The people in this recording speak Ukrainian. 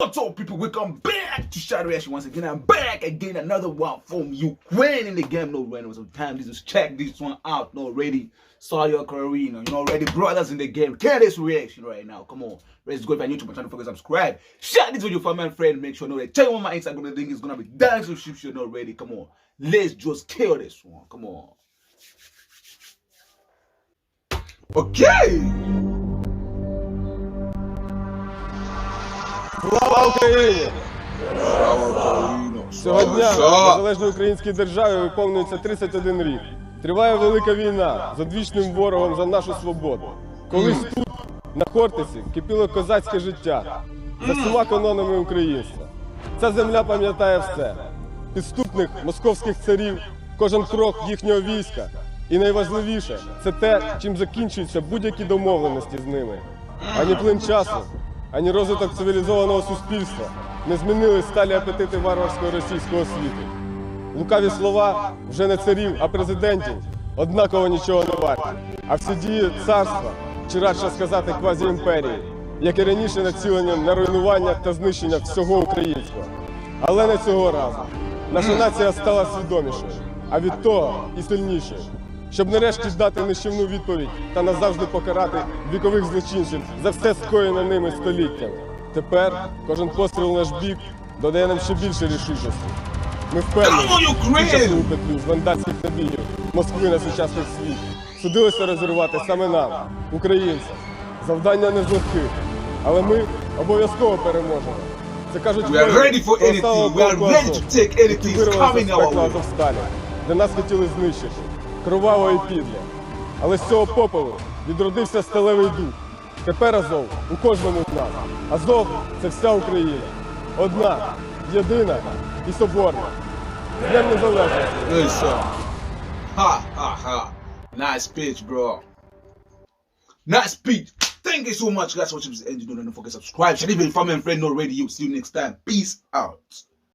What's up, people? Welcome back to Shadow Reaction once again. I'm back again, another one from Ukraine in the game. No random, so time just check this one out. No ready, Saudi Carino. You know, already brothers in the game. Get this reaction right now. Come on, let's go to my channel. Forget subscribe. Share this video for my friend. Make sure you know that. You on my Instagram. The link is gonna be in the description already. Come on, let's just kill this one. Come on. Okay. Слава Україні! Цього дня Що? незалежній українській державі виповнюється 31 рік. Триває велика війна з одвічним ворогом за нашу свободу. Колись тут, на Хортиці, кипіло козацьке життя за всіма канонами українства. Ця земля пам'ятає все: підступних московських царів, кожен крок їхнього війська. І найважливіше це те, чим закінчуються будь-які домовленості з ними. Ані плин часу, ані розвиток цивілізованого суспільства не змінили сталі апетити варварського російського світу. Лукаві слова вже не царів, а президентів однаково нічого не варті. А всі дії царства, чи радше сказати квазіімперії, як і раніше націленням на руйнування та знищення всього українського. Але не цього разу. Наша нація стала свідомішою, а від того і сильнішою. Щоб нарешті дати нищівну відповідь та назавжди покарати вікових злочинців за все скоєне ними століттям. Тепер кожен постріл наш бік додає нам ще більше рішучості. Ми впевнені, сучасну петлю з вандатських набігів Москви на сучасний світ судилося розірвати саме нам, українцям. Завдання не з легких, але ми обов'язково переможемо. Це кажуть We are ready for anything. We are ready to take anything. It's coming our пекла way. Де нас хотіли знищити. Кроваво і підло. Але з цього попелу відродився сталевий дух. Тепер Азов у кожному з нас. Азов це вся Україна. Одна, єдина і соборна. З Днем Незалежності. Listen. Ha ha ha. Nice speech, bro. Nice speech. Thank you so much, guys, for watching this end. Don't forget to subscribe. Shall even family and friend radio. See you next time. Peace out.